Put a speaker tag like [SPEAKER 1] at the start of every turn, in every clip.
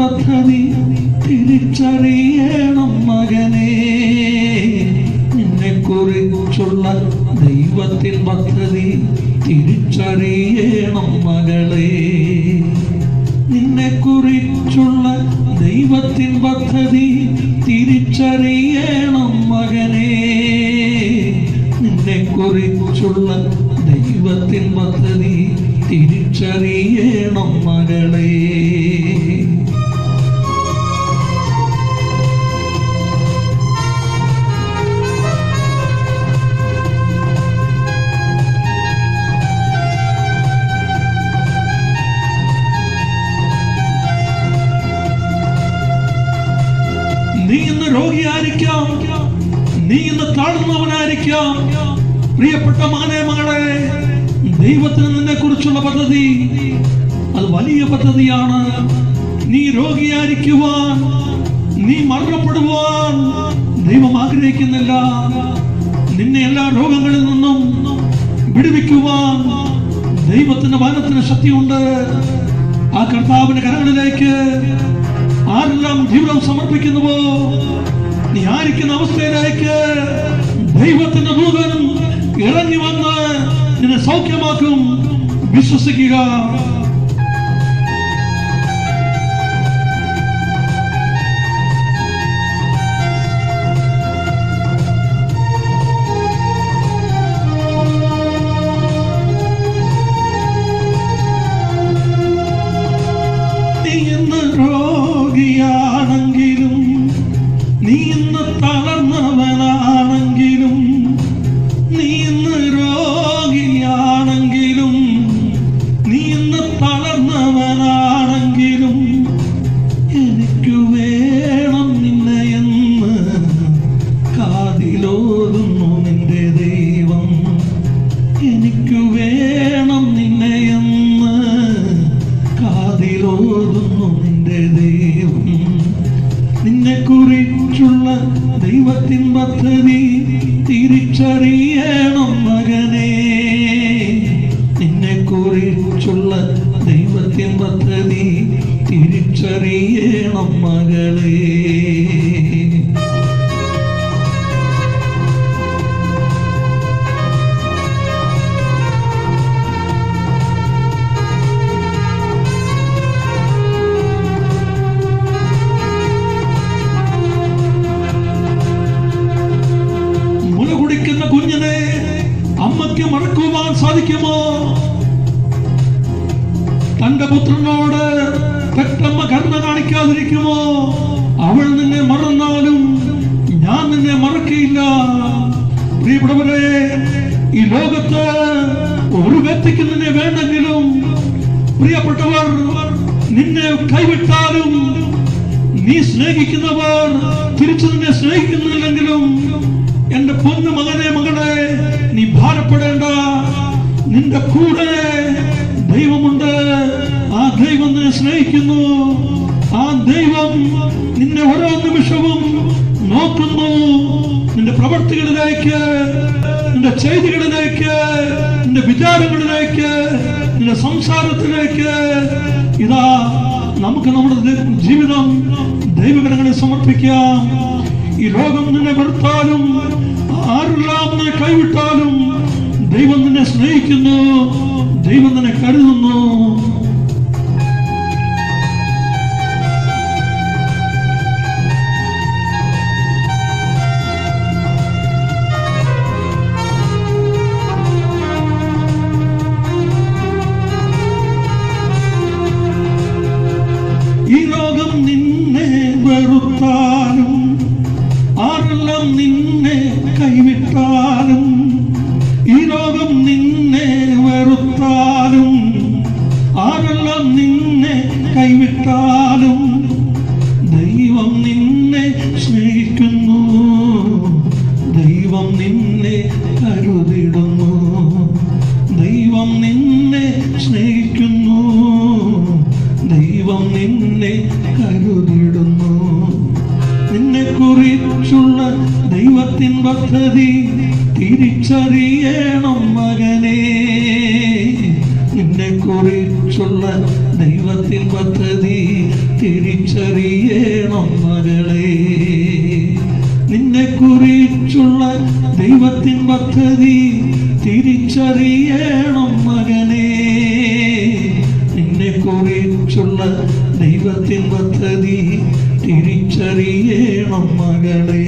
[SPEAKER 1] പദ്ധതി തിരിച്ചറിയണം മകനെ നിന്നെ കുറിച്ചുള്ള ദൈവത്തിൻ പദ്ധതി തിരിച്ചറിയണം മകളെ നിന്നെ കുറിച്ചുള്ള ദൈവത്തിൻ പദ്ധതി തിരിച്ചറിയണം മകനെ നിന്നെ കുറിച്ചുള്ള ദൈവത്തിൻ പദ്ധതി തിരിച്ചറിയണം മകളെ പ്രിയപ്പെട്ട മകനെ മകളെ ദൈവത്തിന് നിന്നെ കുറിച്ചുള്ള പദ്ധതി അത് വലിയ പദ്ധതിയാണ്. നീ രോഗിയായിരിക്കുവാൻ നീ മരണപ്പെടുവാൻ ദൈവം ആഗ്രഹിക്കുന്നില്ല. നിന്നെ എല്ലാ രോഗങ്ങളിൽ നിന്നും വിടുവിക്കുവാൻ ദൈവത്തിന്റെ വനത്തിന് ശക്തിയുണ്ട്. ആ കർത്താവിന്റെ കരങ്ങളിലേക്ക് ആരെല്ലാം ജീവിതം സമർപ്പിക്കുന്നുവോ? നീ ആയിരിക്കുന്ന അവസ്ഥയിലേക്ക് ദൈവത്തിന്റെ ദൂതൻ ഇറങ്ങി വന്ന് നിന്നെ സൗഖ്യമാക്കും വിശ്വസിക്കുക. കുഞ്ഞിനെ അമ്മയ്ക്ക് മറക്കുവാൻ സാധിക്കുമോ? തന്റെ പുത്രനോട് പെറ്റമ്മ കരുണ കാണിക്കാതിരിക്കുമോ? അവൾ നിന്നെ മറന്നാലും ഞാൻ നിന്നെ മറക്കയില്ല ഈ ലോകത്ത് ഒരു വ്യക്തിക്ക് നിന്നെ വേണ്ടെങ്കിലും പ്രിയപ്പെട്ടവർ നിന്നെ കൈവിട്ടാലും നീ സ്നേഹിക്കുന്നവർ തിരിച്ചു നിന്നെ സ്നേഹിക്കുന്നില്ലെങ്കിലും എന്റെ പൊന്നു മകനെ മകളെ നീ ഭാരപ്പെടേണ്ട. നിന്റെ കൂടെ ദൈവം നിന്നെ സ്നേഹിക്കുന്നു. ആ ദൈവം നിന്നെ ഓരോ നിമിഷവും നോക്കുന്നു. നിന്റെ പ്രവർത്തികളിലേക്ക് നിന്റെ ചെയ്തികളിലേക്ക് നിന്റെ വിചാരങ്ങളിലേക്ക് നിന്റെ സംസാരത്തിലേക്ക്. ഇതാ നമുക്ക് നമ്മുടെ ജീവിതം ദൈവകരങ്ങളെ സമർപ്പിക്കാം. ഈ ലോകം നിന്നെ വെറുത്താലും ആരെല്ലാം കൈവിട്ടാലും ദൈവം നിന്നെ സ്നേഹിക്കുന്നു. ദൈവം നിന്നെ കരുതുന്നു. നിന്നെ കരുതിടുന്നു നിന്നെ കുറിച്ചുള്ള ദൈവത്തിൻ പദ്ധതി തിരിച്ചറിയണം മകനെ. നിന്നെ കുറിച്ചുള്ള ദൈവത്തിൻ പദ്ധതി തിരിച്ചറിയണം മകളെ. നിന്നെ കുറിച്ചുള്ള ദൈവത്തിൻ പദ്ധതി തിരിച്ചറിയണം മകനെ. നിന്നെ കുറിച്ചുള്ള ദൈവത്തിൻ പദ്ധതി തിരിച്ചറിയണം മകളെ.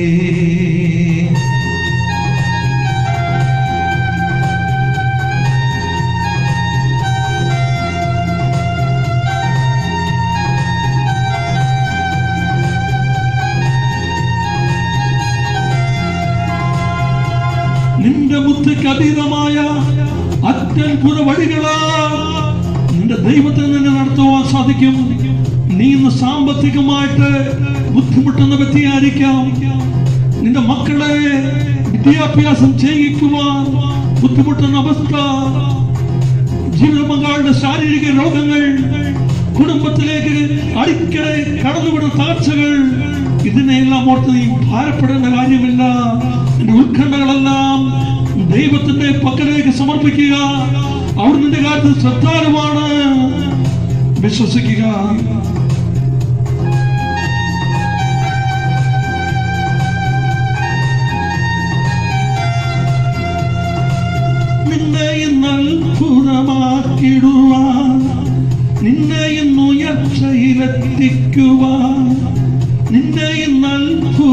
[SPEAKER 1] നിന്റെ ബുദ്ധിക്ക് അതീതമായ അത്യത്ഭുത നിന്റെ ദൈവത്തിൽ നിന്നെ നടത്തുവാൻ സാധിക്കും. നീ ഇന്ന് സാമ്പത്തികമായിട്ട് ബുദ്ധിമുട്ടുന്ന വ്യക്തിയായിരിക്കാം. നിന്റെ മക്കളെ വിദ്യാഭ്യാസം ചെയ്യിക്കുവാൻ ബുദ്ധിമുട്ടുന്ന അവസ്ഥ ജീവിത പങ്കാളിയുടെ ശാരീരിക രോഗങ്ങൾ കുടുംബത്തിലേക്ക് അടിക്കടെ കടന്നുവിടുന്ന താഴ്ചകൾ ഇതിനെല്ലാം ഓർത്ത് നീ ഭാരപ്പെടേണ്ട കാര്യമില്ല. നിന്റെ ഉത്കണ്ഠകളെല്ലാം ദൈവത്തിന്റെ പക്കലേക്ക് സമർപ്പിക്കുക. അവിടുന്ന് കാര്യത്തിൽ ശ്രദ്ധാലുമാണ് വിശ്വസിക്കുക. നിന്നെ ഇന്ന് അത്ഭുതമാക്കിടുവാൻ നിന്നെ ഇന്ന് ഉയർച്ചയിലെത്തിക്കുവാൻ നിന്നെ ഇന്ന് അത്ഭുതമാക്കിടുവാൻ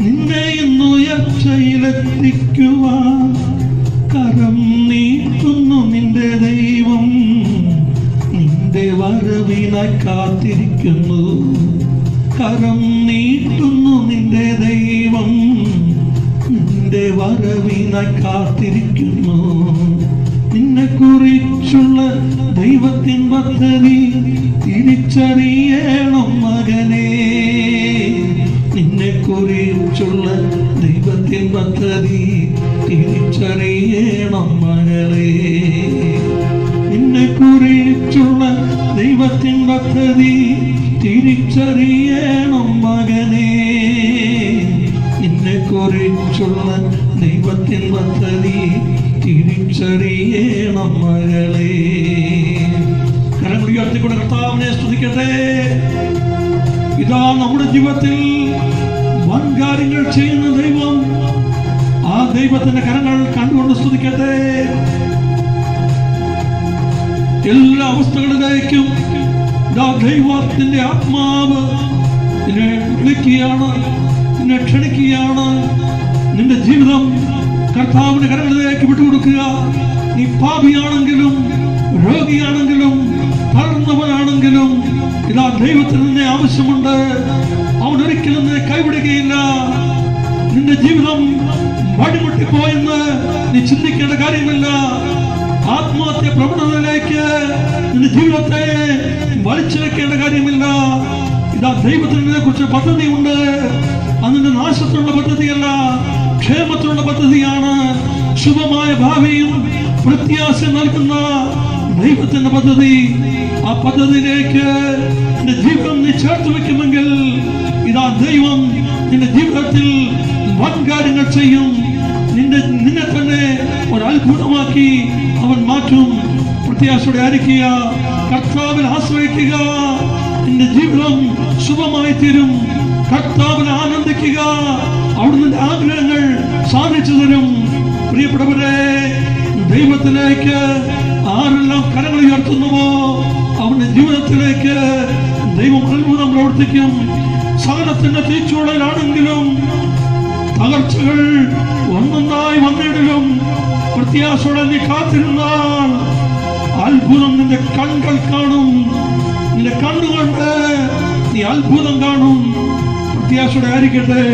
[SPEAKER 1] നിന്നെ ഇന്ന് ഉയർച്ചയിലെത്തിക്കുവാൻ കാത്തിരിക്കുന്നു. കരം നീട്ടുന്നു നിന്റെ ദൈവം. നിന്റെ വരവിനെ കാത്തിരിക്കുന്നു. നിന്നെ കുറിച്ചുള്ള ദൈവത്തിൻ പദ്ധതി തിരിച്ചറിയണം മകനെ. നിന്നെ കുറിച്ചുള്ള ദൈവത്തിൻ പദ്ധതി തിരിച്ചറിയണം മകളെ. നിന്നെ കുറിച്ചുള്ള പദ്ധതി തിരിച്ചറിയണം മകനെ. എന്നെ കുറിച്ചുള്ള ദൈവത്തിൻ പദ്ധതി തിരിച്ചറിയണം മകളെ. കരങ്ങൾ ഉയർത്തിക്കൊണ്ട് കർത്താവിനെ സ്തുതിക്കട്ടെ. ഇതാ നമ്മുടെ ജീവിതത്തിൽ വൻ കാര്യങ്ങൾ ചെയ്യുന്ന ദൈവം. ആ ദൈവത്തിന്റെ കരങ്ങൾ കണ്ടുകൊണ്ട് സ്തുതിക്കട്ടെ. എല്ലാ അവസ്ഥകളിലേക്കും ദൈവത്തിന്റെ ആത്മാവ് നിന്നെ വിളിക്കുകയാണ് നിന്നെ ക്ഷണിക്കുകയാണ്. നിന്റെ ജീവിതം കർത്താവിന്റെ കരങ്ങളിലേക്ക് വിട്ടുകൊടുക്കുക. നീ പാപിയാണെങ്കിലും രോഗിയാണെങ്കിലും തളർന്നവനാണെങ്കിലും ഇതാ ദൈവത്തിന് നിന്നെ ആവശ്യമുണ്ട്. അവൻ ഒരിക്കലും നിന്നെ കൈവിടുകയില്ല. നിന്റെ ജീവിതം വഴിമുട്ടിപ്പോയെന്ന് നീ ചിന്തിക്കേണ്ട കാര്യമില്ല. ആത്മഹത്യ പ്രവണതയിലേക്ക് നിന്റെ ജീവിതത്തെ വലിച്ചിഴക്കേണ്ട കാര്യമില്ല. ഇതാ ദൈവത്തിനെ കുറിച്ച് പദ്ധതിയുണ്ട്. അതിന്റെ നാശത്തിനുള്ള പദ്ധതിയല്ല ക്ഷേമത്തിനുള്ള പദ്ധതിയാണ്. ശുഭമായ ഭാവിയും പ്രത്യാശ നൽകുന്ന ദൈവത്തിന്റെ പദ്ധതി. ആ പദ്ധതിയിലേക്ക് നിന്റെ ജീവിതം നീ ചേർത്ത് വെക്കുമെങ്കിൽ ഇതാ ദൈവം നിന്റെ ജീവിതത്തിൽ വൻ കാര്യങ്ങൾ ചെയ്യും. നിന്റെ നിന്നെ തന്നെ ഒരു അത്ഭുതമാക്കി അവൻ മാറ്റും. പ്രത്യാശയോടെ ആയിരിക്കുക കർത്താവിൽ ആശ്രയിക്കുക. നിന്റെ ജീവിതം ശുഭമായി തീരും കർത്താവിൽ ആനന്ദിക്കുക. അവിടുന്ന് ആഗ്രഹങ്ങൾ സാധിച്ചു തരും. പ്രിയപ്പെട്ടവരെ ദൈവത്തിലേക്ക് ആരെല്ലാം കരങ്ങൾ ഉയർത്തുന്നുവോ? അവന്റെ ജീവിതത്തിലേക്ക് ദൈവം അത്ഭുതം പ്രവർത്തിക്കും. സഹനത്തിന്റെ തീച്ചുളയിലാണെങ്കിലും തകർച്ചകൾ ഒന്നൊന്നായി വന്നിടലും പ്രത്യാശയോടെ നീ കാത്തിരുന്നാൽ അത്ഭുതം നിന്റെ കൺകൾ കാണും. നിന്റെ കണ്ണുകൊണ്ട് നീ അത്ഭുതം കാണും. പ്രത്യാശയുടെ ആയിരിക്കട്ടെ.